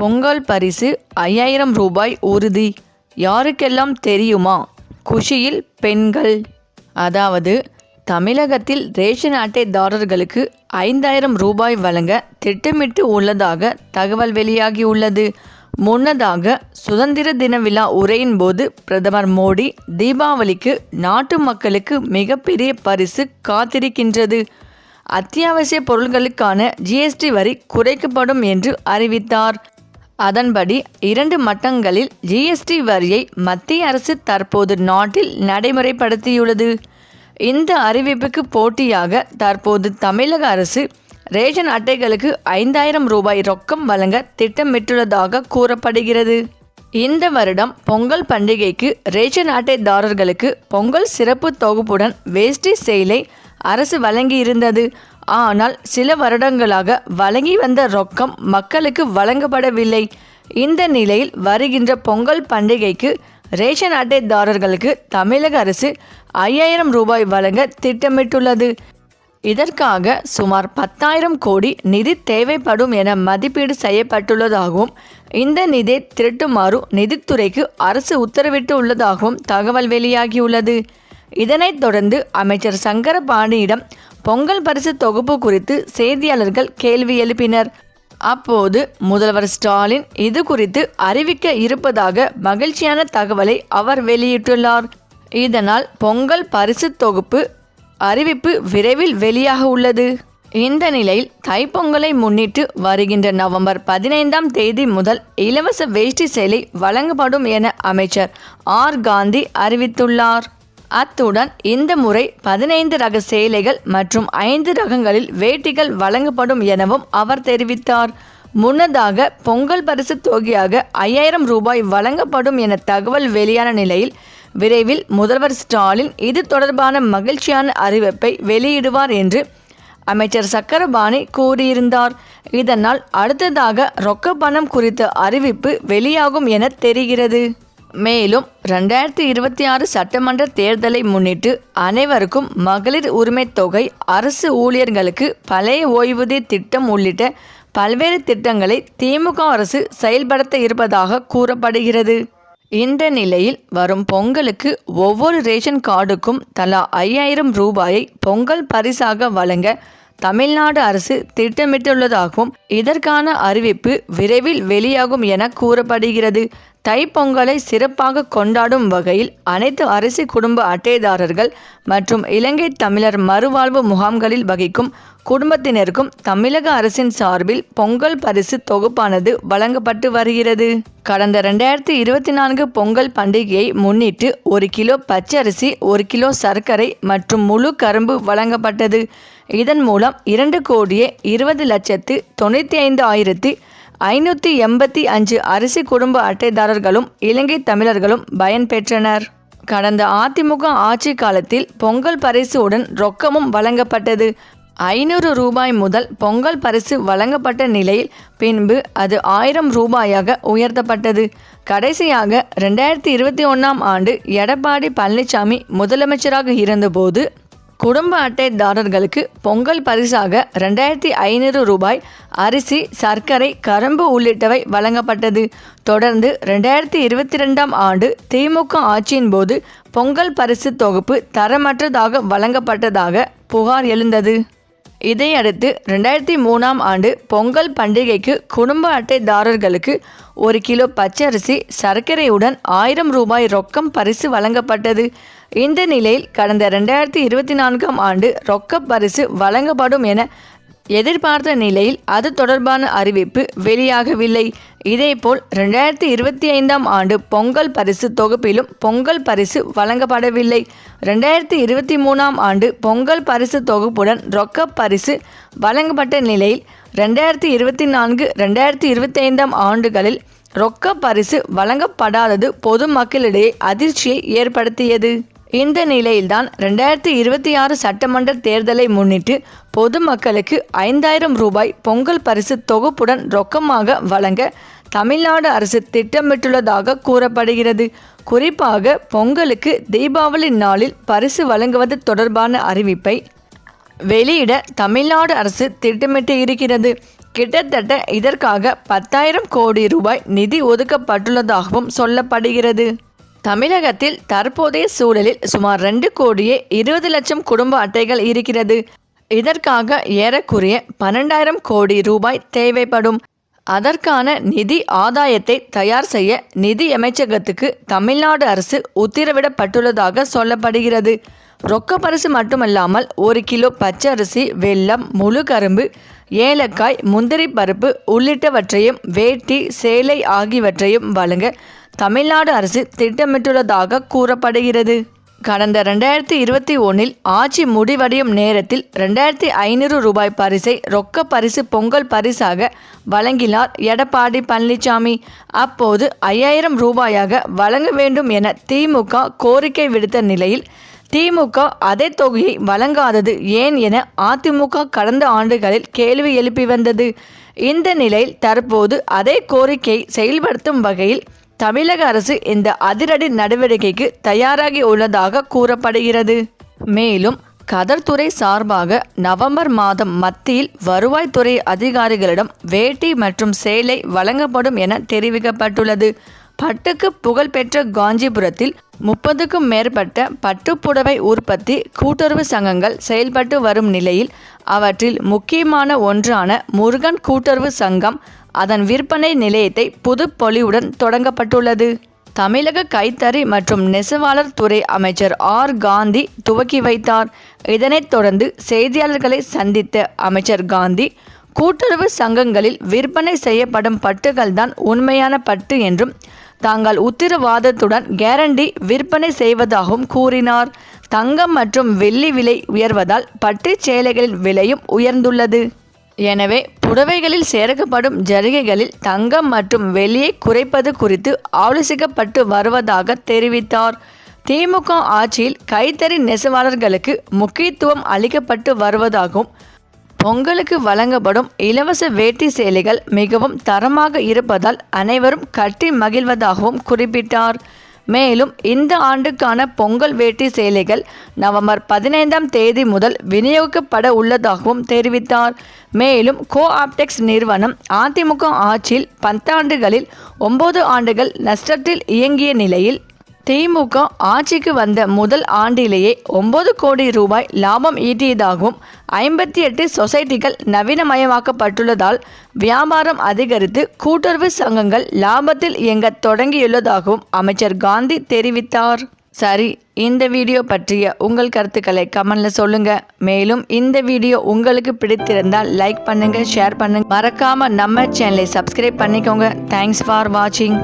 பொங்கல் பரிசு ஐயாயிரம் ரூபாய் உறுதி. யாருக்கெல்லாம் தெரியுமா? குஷியில் பெண்கள். அதாவது தமிழகத்தில் ரேஷன் அட்டைதாரர்களுக்கு ஐந்தாயிரம் ரூபாய் வழங்க திட்டமிட்டு உள்ளதாக தகவல் வெளியாகியுள்ளது. முன்னதாக சுதந்திர தின விழா உரையின் போது பிரதமர் மோடி தீபாவளிக்கு நாட்டு மக்களுக்கு மிகப்பெரிய பரிசு காத்திருக்கின்றது. அத்தியாவசிய பொருட்களுக்கான ஜிஎஸ்டி வரி குறைக்கப்படும் என்று அறிவித்தார். அதன்படி இரண்டு மட்டங்களில் ஜிஎஸ்டி வரியை மத்திய அரசு தற்போது நாட்டில் நடைமுறைப்படுத்தியுள்ளது. இந்த அறிவிப்புக்கு போட்டியாக தற்போது தமிழக அரசு ரேஷன் அட்டைகளுக்கு ஐந்தாயிரம் ரூபாய் ரொக்கம் வழங்க திட்டமிட்டுள்ளதாக கூறப்படுகிறது. இந்த வருடம் பொங்கல் பண்டிகைக்கு ரேஷன் அட்டைதாரர்களுக்கு பொங்கல் சிறப்பு தொகுப்புடன் வேஷ்டி செயலை அரசு வழங்கியிருந்தது. ஆனால் சில வருடங்களாக வழங்கி வந்த ரொக்கம் மக்களுக்கு வழங்கப்படவில்லை. இந்த நிலையில் வருகின்ற பொங்கல் பண்டிகைக்கு ரேஷன் அட்டைதாரர்களுக்கு தமிழக அரசு ஐயாயிரம் ரூபாய் வழங்க திட்டமிட்டுள்ளது. இதற்காக சுமார் பத்தாயிரம் கோடி நிதி தேவைப்படும் என மதிப்பீடு செய்யப்பட்டுள்ளதாகவும் இந்த நிதியை திரட்டுமாறு நிதித்துறைக்கு அரசு உத்தரவிட்டு உள்ளதாகவும் தகவல் வெளியாகியுள்ளது. இதனைத் தொடர்ந்து அமைச்சர் சங்கரபாணியிடம் பொங்கல் பரிசு தொகுப்பு குறித்து செய்தியாளர்கள் கேள்வி எழுப்பினர். அப்போது முதல்வர் ஸ்டாலின் இது குறித்து அறிவிக்க இருப்பதாக மகிழ்ச்சியான தகவலை அவர் வெளியிட்டுள்ளார். இதனால் பொங்கல் பரிசு தொகுப்பு அறிவிப்பு விரைவில் வெளியாக உள்ளது. இந்த நிலையில் தைப்பொங்கலை முன்னிட்டு வருகின்ற நவம்பர் பதினைந்தாம் தேதி முதல் இலவச வேஷ்டி சேலை வழங்கப்படும் என அமைச்சர் ஆர் காந்தி அறிவித்துள்ளார். அத்துடன் இந்த முறை பதினைந்து ரக சேலைகள் மற்றும் ஐந்து ரகங்களில் வேட்டிகள் வழங்கப்படும் எனவும் அவர் தெரிவித்தார். முன்னதாக பொங்கல் பரிசு தொகையாக ஐயாயிரம் ரூபாய் வழங்கப்படும் என தகவல் வெளியான நிலையில் விரைவில் முதல்வர் ஸ்டாலின் இது தொடர்பான மகிழ்ச்சியான அறிவிப்பை வெளியிடுவார் என்று அமைச்சர் சக்கரபாணி கூறியிருந்தார். இதனால் அடுத்ததாக ரொக்க பணம் குறித்த அறிவிப்பு வெளியாகும் என தெரிகிறது. மேலும் ரெண்டாயிரத்தி இருபத்தி ஆறு சட்டமன்ற தேர்தலை முன்னிட்டு அனைவருக்கும் மகளிர் உரிமைத் தொகை அரசு ஊழியர்களுக்கு பழைய ஓய்வூதிய திட்டம் உள்ளிட்ட பல்வேறு திட்டங்களை திமுக அரசு செயல்படுத்த இருப்பதாக கூறப்படுகிறது. இந்த நிலையில் வரும் பொங்கலுக்கு ஒவ்வொரு ரேஷன் கார்டுக்கும் தலா ஐயாயிரம் ரூபாயை பொங்கல் பரிசாக வழங்க தமிழ்நாடு அரசு திட்டமிட்டுள்ளதாகவும் இதற்கான அறிவிப்பு விரைவில் வெளியாகும் என கூறப்படுகிறது. தைப்பொங்கலை சிறப்பாக கொண்டாடும் வகையில் அனைத்து அரிசி குடும்ப அட்டைதாரர்கள் மற்றும் இலங்கை தமிழர் மறுவாழ்வு முகாம்களில் வகிக்கும் குடும்பத்தினருக்கும் தமிழக அரசின் சார்பில் பொங்கல் பரிசு தொகுப்பானது வழங்கப்பட்டு வருகிறது. கடந்த ரெண்டாயிரத்தி இருபத்தி நான்கு பொங்கல் பண்டிகையை முன்னிட்டு ஒரு கிலோ பச்சரிசி ஒரு கிலோ சர்க்கரை மற்றும் முழு கரும்பு வழங்கப்பட்டது. இதன் மூலம் இரண்டு கோடியே இருபது லட்சத்து தொண்ணூற்றி ஐந்து ஆயிரத்தி ஐநூற்றி எண்பத்தி அஞ்சு அரிசி குடும்ப அட்டைதாரர்களும் இலங்கை தமிழர்களும் பயன்பெற்றனர் கடந்த அதிமுக ஆட்சி காலத்தில் பொங்கல் பரிசுடன் ரொக்கமும் வழங்கப்பட்டது. ஐநூறு ரூபாய் முதல் பொங்கல் பரிசு வழங்கப்பட்ட நிலையில் பின்பு அது ஆயிரம் ரூபாயாக உயர்த்தப்பட்டது. கடைசியாக ரெண்டாயிரத்தி இருபத்தி ஒன்றாம் ஆண்டு எடப்பாடி பழனிசாமி முதலமைச்சராக இருந்தபோது குடும்ப அட்டைதாரர்களுக்கு பொங்கல் பரிசாக ரெண்டாயிரத்தி ஐநூறு ரூபாய் அரிசி சர்க்கரை கரும்பு உள்ளிட்டவை வழங்கப்பட்டது. தொடர்ந்து ரெண்டாயிரத்தி இருபத்தி ரெண்டாம் ஆண்டு திமுக ஆட்சியின் போது பொங்கல் பரிசு தொகுப்பு தரமற்றதாக வழங்கப்பட்டதாக புகார் எழுந்தது. இதையடுத்து ரெண்டாயிரத்தி மூணாம் ஆண்டு பொங்கல் பண்டிகைக்கு குடும்ப அட்டைதாரர்களுக்கு ஒரு கிலோ பச்சரிசி சர்க்கரையுடன் ஆயிரம் ரூபாய் ரொக்கம் பரிசு வழங்கப்பட்டது. இந்த நிலையில் கடந்த ரெண்டாயிரத்தி இருபத்தி நான்காம் ஆண்டு ரொக்க பரிசு வழங்கப்படும் என எதிர்பார்த்த நிலையில் அது தொடர்பான அறிவிப்பு வெளியாகவில்லை. இதேபோல் ரெண்டாயிரத்தி இருபத்தி ஐந்தாம் ஆண்டு பொங்கல் பரிசு தொகுப்பிலும் பொங்கல் பரிசு வழங்கப்படவில்லை. ரெண்டாயிரத்தி இருபத்தி மூணாம் ஆண்டு பொங்கல் பரிசு தொகுப்புடன் ரொக்க பரிசு வழங்கப்பட்ட நிலையில் ரெண்டாயிரத்தி இருபத்தி நான்கு ரெண்டாயிரத்தி இருபத்தி ஐந்தாம் ஆண்டுகளில் ரொக்க பரிசு வழங்கப்படாதது பொதுமக்களிடையே அதிர்ச்சியை ஏற்படுத்தியது. இந்த நிலையில்தான் ரெண்டாயிரத்தி இருபத்தி ஆறு சட்டமன்ற தேர்தலை முன்னிட்டு பொதுமக்களுக்கு ஐந்தாயிரம் ரூபாய் பொங்கல் பரிசு தொகுப்புடன் ரொக்கமாக வழங்க தமிழ்நாடு அரசு திட்டமிட்டுள்ளதாக கூறப்படுகிறது. குறிப்பாக பொங்கலுக்கு தீபாவளி நாளில் பரிசு வழங்குவது தொடர்பான அறிவிப்பை வெளியிட தமிழ்நாடு அரசு திட்டமிட்டு இருக்கிறது. கிட்டத்தட்ட இதற்காக பத்தாயிரம் கோடி ரூபாய் நிதி ஒதுக்கப்பட்டுள்ளதாகவும் சொல்லப்படுகிறது. தமிழகத்தில் தற்போதைய சூழலில் சுமார் ரெண்டு கோடியே இருபது லட்சம் குடும்ப அட்டைகள் இருக்கிறது. இதற்காக ஏறக்குறைய பன்னெண்டாயிரம் கோடி ரூபாய் தேவைப்படும். அதற்கான நிதி ஆதாயத்தை தயார் செய்ய நிதி அமைச்சகத்துக்கு தமிழ்நாடு அரசு உத்தரவிடப்பட்டுள்ளதாக சொல்லப்படுகிறது. ரொக்க பரிசு மட்டுமல்லாமல் ஒரு கிலோ பச்சரிசி வெல்லம் முழு கரும்பு ஏலக்காய் முந்திரி பருப்பு உள்ளிட்டவற்றையும் வேட்டி சேலை ஆகியவற்றையும் வழங்க தமிழ்நாடு அரசு திட்டமிட்டுள்ளதாக கூறப்படுகிறது. கடந்த ரெண்டாயிரத்தி இருபத்தி ஒன்றில் ஆட்சி முடிவடையும் நேரத்தில் ரெண்டாயிரத்தி ஐநூறு ரூபாய் பரிசை ரொக்க பரிசு பொங்கல் பரிசாக வழங்கினார் எடப்பாடி பழனிசாமி அப்போது ஐயாயிரம் ரூபாயாக வழங்க வேண்டும் என திமுக கோரிக்கை விடுத்த நிலையில் திமுக அதே தொகையை வழங்காதது ஏன் என அதிமுக கடந்த ஆண்டுகளில் கேள்வி எழுப்பி வந்தது. இந்த நிலையில் தற்போது அதே கோரிக்கையை செயல்படுத்தும் வகையில் தமிழக அரசு இந்த அதிரடி நடவடிக்கைக்கு தயாராகி உள்ளதாக கூறப்படுகிறது. மேலும் கதர்துறை சார்பாக நவம்பர் மாதம் மத்தியில் வருவாய்த்துறை அதிகாரிகளிடம் வேட்டி மற்றும் சேலை வழங்கப்படும் என தெரிவிக்கப்பட்டுள்ளது. பட்டுக்கு புகழ்பெற்ற காஞ்சிபுரத்தில் முப்பதுக்கும் மேற்பட்ட பட்டுப்புடவை உற்பத்தி கூட்டுறவு சங்கங்கள் செயல்பட்டு வரும் நிலையில் அவற்றில் முக்கியமான ஒன்றான முருகன் கூட்டுறவு சங்கம் அதன் விற்பனை நிலையத்தை புதுப்பொலிவுடன் தொடங்கப்பட்டுள்ளது. தமிழக கைத்தறி மற்றும் நெசவாளர் துறை அமைச்சர் ஆர். காந்தி துவக்கி வைத்தார். இதனைத் தொடர்ந்து செய்தியாளர்களை சந்தித்த அமைச்சர் காந்தி கூட்டுறவு சங்கங்களில் விற்பனை செய்யப்படும் பட்டுகள்தான் உண்மையான பட்டு என்றும் தாங்கள் உத்தரவாதத்துடன் கேரண்டி விற்பனை செய்வதாகவும் கூறினார். தங்கம் மற்றும் வெள்ளி விலை உயர்வதால் பட்டுச் சேலைகளின் விலையும் உயர்ந்துள்ளது. எனவே புடவைகளில் சேர்க்கப்படும் ஜரிகைகளில் தங்கம் மற்றும் வெளியை குறைப்பது குறித்து ஆலோசிக்கப்பட்டு வருவதாக தெரிவித்தார். திமுக ஆட்சியில் கைத்தறி நெசவாளர்களுக்கு முக்கியத்துவம் அளிக்கப்பட்டு வருவதாகவும் பொங்கலுக்கு வழங்கப்படும் இலவச வேட்டி சேலைகள் மிகவும் தரமாக இருப்பதால் அனைவரும் கட்டி மகிழ்வதாகவும் குறிப்பிட்டார். மேலும் இந்த ஆண்டுக்கான பொங்கல் வேட்டி சேலைகள் நவம்பர் பதினைந்தாம் தேதி முதல் விநியோகிக்கப்பட உள்ளதாகவும் தெரிவித்தார். மேலும் கோ ஆப்டெக்ஸ் நிறுவனம் அதிமுக ஆட்சியில் பத்தாண்டுகளில் ஒன்பது ஆண்டுகள் நஷ்டத்தில் இயங்கிய நிலையில் திமுக ஆட்சிக்கு வந்த முதல் ஆண்டிலேயே ஒன்பது கோடி ரூபாய் லாபம் ஈட்டியதாகவும் ஐம்பத்தி எட்டு சொசைட்டிகள் நவீனமயமாக்கப்பட்டுள்ளதால் வியாபாரம் அதிகரித்து கூட்டுறவு சங்கங்கள் லாபத்தில் இயங்க தொடங்கியுள்ளதாகவும் அமைச்சர் காந்தி தெரிவித்தார். சரி இந்த வீடியோ பற்றிய உங்கள் கருத்துக்களை கமெண்ட்ல சொல்லுங்க. மேலும் இந்த வீடியோ உங்களுக்கு பிடித்திருந்தால் லைக் பண்ணுங்க ஷேர் பண்ணுங்க. மறக்காம நம்ம சேனலை சப்ஸ்கிரைப் பண்ணிக்கோங்க. தேங்க்ஸ் ஃபார் வாட்சிங்